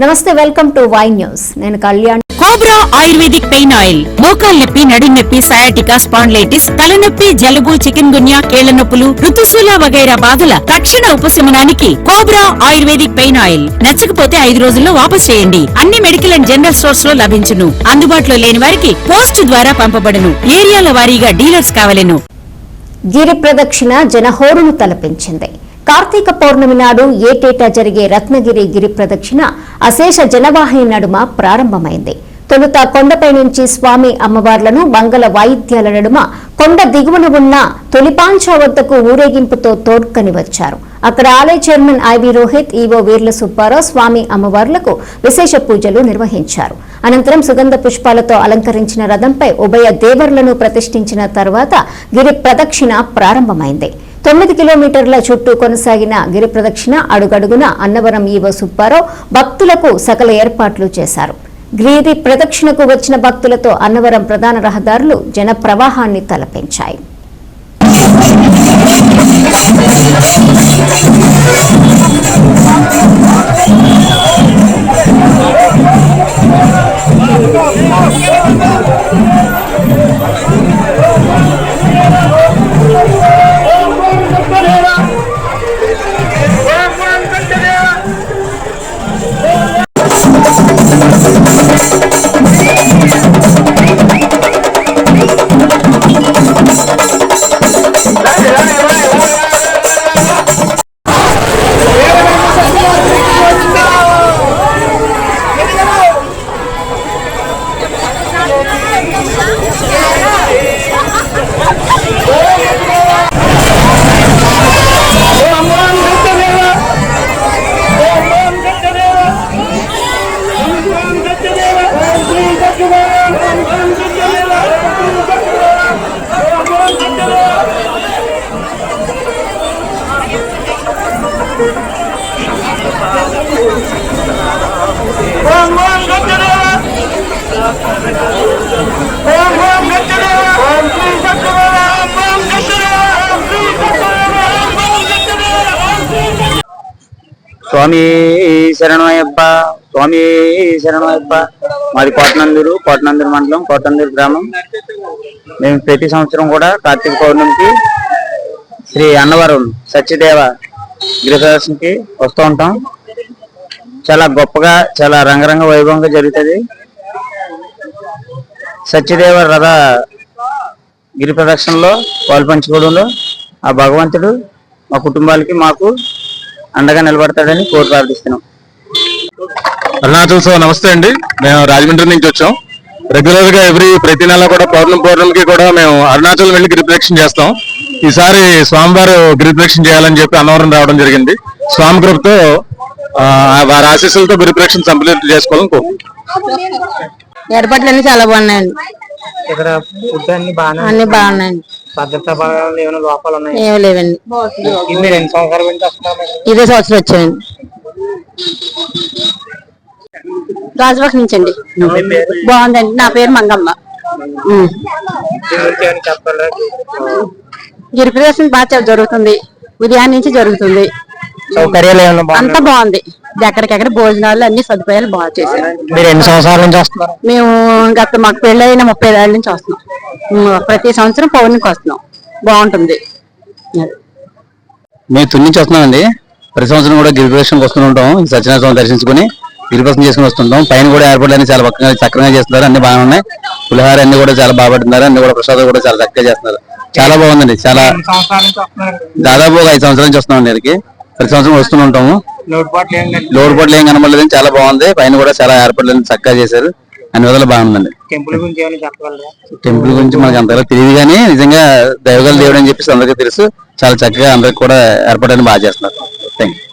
నమస్తే welcome to Y news. నేను Kalyan. Cobra ayurvedic pain oil. మోకాల్ నొప్పి నడుం నొప్పి సయాటికా స్పాండ్లైటిస్ తలనొప్పి జలుబు చికెన్ గున్యా కీళ్ళ నొప్పులు ఋతుశూల వగైరా బాధల తక్షణ ఉపశమనానికి కోబ్రా ఆయుర్వేదిక్ పెయిన్ ఆయిల్. నచ్చకపోతే ఐదు రోజుల్లో వాపస్ చేయండి. అన్ని మెడికల్ అండ్ జనరల్ స్టోర్స్లో లభించును. అందుబాటులో లేని వారికి పోస్ట్ ద్వారా పంపబడును. ఏరియాల వారీగా డీలర్స్ కావలెను. గిరి ప్రదక్షిణ జనహోరును తలపించింది. కార్తీక పౌర్ణమి నాడు ఏటేటా జరిగే రత్నగిరి గిరి ప్రదక్షిణ అశేష జనవాహిని నడుమ ప్రారంభమైంది. తొలుత కొండపై నుంచి స్వామి అమ్మవార్లను మంగళ వాయిద్యాల నడుమ కొండ దిగువన ఉన్న తొలిపాంచ వద్దకు ఊరేగింపుతో తోడ్కని వచ్చారు. అక్కడ ఆలయ chairman I V Rohit EO Veerla Subbarao స్వామి అమ్మవార్లకు విశేష పూజలు నిర్వహించారు. అనంతరం సుగంధ పుష్పాలతో అలంకరించిన రథంపై ఉభయ దేవర్లను ప్రతిష్ఠించిన తర్వాత గిరి ప్రదక్షిణ ప్రారంభమైంది. తొమ్మిది కిలోమీటర్ల చుట్టూ కొనసాగిన గిరి ప్రదక్షిణ అడుగడుగున అన్నవరం ఈవో సుబ్బారావు భక్తులకు సకల ఏర్పాట్లు చేశారు. గిరి ప్రదక్షిణకు వచ్చిన భక్తులతో అన్నవరం ప్రధాన రహదారులు జన ప్రవాహాన్ని తలపించాయి. i don't Yeah. స్వామి శరణమయ్యప్ప స్వామి శరణమయ్యప్ప. మాది కోటనందూరు కోటనందూరు మండలం కోటనందూరు గ్రామం. మేము ప్రతి సంవత్సరం కూడా కార్తీక పౌర్ణమికి శ్రీ అన్నవరం సత్యదేవ గృహదర్శనకి వస్తూ ఉంటాం. చాలా గొప్పగా చాలా రంగరంగ వైభవంగా జరుగుతుంది. సత్యదేవ రథ గిరి ప్రదక్షిణలో పాల్పంచుకోవడంలో ఆ భగవంతుడు మా కుటుంబాలకి మాకు అండగా నిలబడతాడని కోరి ప్రార్థిస్తున్నాం. అరుణాచల్ సార్ నమస్తే అండి. మేము రాజమండ్రి నుంచి వచ్చాం. రెగ్యులర్గా ఎవ్రీ ప్రతి నెల కూడా పౌర్ణమి పౌర్ణమికి కూడా మేము అరుణాచల్ వెళ్ళి గిరిప్రదక్షిణ చేస్తాం. ఈసారి స్వామివారు గిరిప్రదక్షిణ చేయాలని చెప్పి అన్నవరం రావడం జరిగింది. స్వామి కృపతో ఆ, వారి ఆశీస్సులతో గిరిప్రదక్షిణ కంప్లీట్ చేసుకోవాలని కోరుకుంటున్నాం. ఏర్పాట్లు అన్ని చాలా బాగున్నాయండి. ఇక్కడ ఫుడ్ అన్ని బాగానే అన్ని బాగున్నాయండి. భద్రతా భాగాలు ఏమైనా లోపాలు ఉన్నాయి? ఏమీ లేవండి. మీరు ఎన్ని సంవత్సరాల నుంచి వస్తున్నారు ఇదే సంవత్సరం వచ్చాయండి రాజబాగ్ నుంచి అండి బాగుందండి. నా పేరు మంగమ్మ. ఉమ్. చెప్పగలరా గిరి ప్రదర్శన బాగా జరుగుతుంది. ఉదయం నుంచి జరుగుతుంది. అంతా బాగుంది. ఎక్కడికెక్కడ భోజనాలు అన్ని సదుపాయాలు బాగా చేశారు. మీరు ఎన్ని సంవత్సరాల నుంచి వస్తున్నారు? మేము గత మాకు పెళ్ళైన ముప్పై ఏళ్ళ నుంచి వస్తున్నాం. ప్రతి సంవత్సరం పౌర్ణమికి వస్తున్నాం. బాగుంటుంది. మేము తుని నుంచి వస్తున్నామండి. ప్రతి సంవత్సరం కూడా గిరిప్రదక్షిణకి వస్తూ ఉంటాం. సత్యనారాయణ స్వామి దర్శించుకుని గిరిప్రదక్షిణ చేసుకుని వస్తుంటాం. పైన కూడా ఏర్పాట్లు అన్ని చాలా పక్కన చక్కగా చేస్తున్నారు. అన్ని బాగా ఉన్నాయి. పులిహార అన్ని కూడా చాలా బాగా పెడుతున్నారు. అన్ని కూడా ప్రసాదాలు కూడా చాలా చక్కగా చేస్తున్నారు. చాలా బాగుందండి. చాలా దాదాపు ఒక ఐదు సంవత్సరాల నుంచి వస్తున్నాం ఇక్కడికి. ప్రతి సంవత్సరం వస్తూ ఉంటాము. లోటుపాట్లు ఏంటంటే లోడ్ పోట్లు ఏం కనబడలేదు చాలా బాగుంది. పైన కూడా చాలా ఏర్పాట్లు చక్కగా చేశారు. అన్ని విధాలు బాగుందండి. టెంపుల్ గురించి మనకి అంతగా తెలియదు కానీ నిజంగా దైవగల దేవుడు అని చెప్పేసి అందరికీ తెలుసు. చాలా చక్కగా అందరికి కూడా ఏర్పాటు బాగా చేస్తున్నారు. Thank you